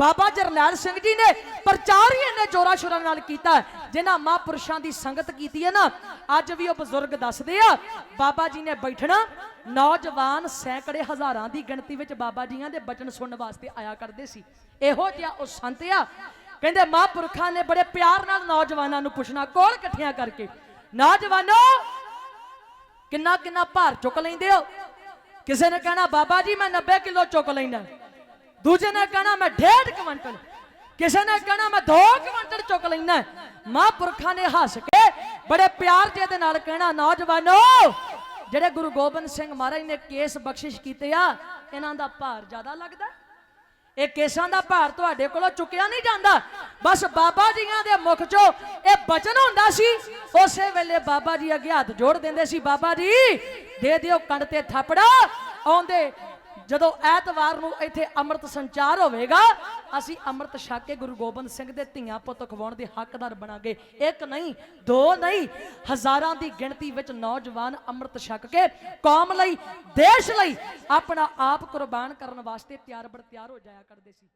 ਬਾਬਾ ਜਰਨੈਲ ਸਿੰਘ ਜੀ ਨੇ ਪ੍ਰਚਾਰ ਹੀ ਇੰਨੇ ਜੋਰਾ ਸ਼ੋਰਾਂ ਨਾਲ ਕੀਤਾ ਹੈ। ਜਿਨ੍ਹਾਂ ਮਹਾਂਪੁਰਸ਼ਾਂ ਦੀ ਸੰਗਤ ਕੀਤੀ ਹੈ ਨਾ। ਅੱਜ ਵੀ ਉਹ ਬਜ਼ੁਰਗ ਦੱਸਦੇ ਆ, ਬਾਬਾ ਜੀ ਨੇ ਬੈਠਣਾ, ਨੌਜਵਾਨ ਸੈਂਕੜੇ ਹਜ਼ਾਰਾਂ ਦੀ ਗਿਣਤੀ ਵਿੱਚ ਬਾਬਾ ਜੀਆਂ ਦੇ ਬਚਨ ਸੁਣਨ ਵਾਸਤੇ ਆਇਆ ਕਰਦੇ ਸੀ। ਇਹੋ ਜਿਹਾ ਉਹ ਸੰਤ ਆ। ਕਹਿੰਦੇ ਮਹਾਂਪੁਰਖਾਂ ਨੇ ਬੜੇ ਪਿਆਰ ਨਾਲ ਨੌਜਵਾਨਾਂ ਨੂੰ ਪੁੱਛਣਾ, ਕੋਲ ਇਕੱਠਿਆਂ ਕਰਕੇ, ਨੌਜਵਾਨੋ ਕਿੰਨਾ ਕਿੰਨਾ ਭਾਰ ਚੁੱਕ ਲੈਂਦੇ ਹੋ? ਕਿਸੇ ਨੇ ਕਹਿਣਾ, ਬਾਬਾ ਜੀ, ਮੈਂ 90 ਕਿਲੋ ਚੁੱਕ ਲੈਂਦਾ ਦੂਜੇ ਨੇ ਕਹਿਣਾ ਮੈਂ 1.5 ਕੁਇੰਟਲ ਕਿਸੇ ਨੇ ਕਹਿਣਾ ਮੈਂ 2 ਕੁਇੰਟਲ ਚੁੱਕ ਲੈਂਦਾ ਮਹਾਂਪੁਰਖਾਂ ਨੇ ਹੱਸ ਕੇ ਬੜੇ ਪਿਆਰ ਜੇ ਦੇ ਨਾਲ ਕਹਿਣਾ, ਨੌਜਵਾਨੋ, ਜਿਹੜੇ ਗੁਰੂ ਗੋਬਿੰਦ ਸਿੰਘ ਮਹਾਰਾਜ ਨੇ ਕੇਸ ਬਖਸ਼ਿਸ਼ ਕੀਤੇ ਆ, ਇਹਨਾਂ ਦਾ ਭਾਰ ਜ਼ਿਆਦਾ ਲੱਗਦਾ ਇਹ ਕੇਸਾਂ ਦਾ ਭਾਰ ਤੁਹਾਡੇ ਕੋਲੋਂ ਚੁੱਕਿਆ ਨਹੀਂ ਜਾਂਦਾ। ਬਸ ਬਾਬਾ ਜੀਆਂ ਦੇ ਮੁਖ ਚੋਂ ਇਹ ਬਚਨ ਹੁੰਦਾ ਸੀ। ਉਸੇ ਵੇਲੇ ਬਾਬਾ ਜੀ ਅੱਗੇ ਹੱਥ ਜੋੜ ਦਿੰਦੇ ਸੀ, ਬਾਬਾ ਜੀ, ਦੇ ਦਿਓ ਕੰਨ ਤੇ ਥਾਪੜਾ। ਆਉਂਦੇ ਜਦੋਂ ਐਤਵਾਰ ਨੂੰ ਇੱਥੇ ਅੰਮ੍ਰਿਤ ਸੰਚਾਰ ਹੋਵੇਗਾ, ਅਸੀਂ ਅੰਮ੍ਰਿਤ ਛਕ ਕੇ ਗੁਰੂ ਗੋਬਿੰਦ ਸਿੰਘ ਦੇ ਧੀਆਂ ਪੁੱਤ ਖਵਾਉਣ ਦੇ ਹੱਕਦਾਰ ਬਣਾਂਗੇ। ਇੱਕ ਨਹੀਂ, ਦੋ ਨਹੀਂ, ਹਜ਼ਾਰਾਂ ਦੀ ਗਿਣਤੀ ਵਿੱਚ ਨੌਜਵਾਨ ਅੰਮ੍ਰਿਤ ਛਕ ਕੇ ਕੌਮ ਲਈ, ਦੇਸ਼ ਲਈ ਆਪਣਾ ਆਪ ਕੁਰਬਾਨ ਕਰਨ ਵਾਸਤੇ ਤਿਆਰ ਬਰ ਤਿਆਰ ਹੋ ਜਾਇਆ ਕਰਦੇ ਸੀ।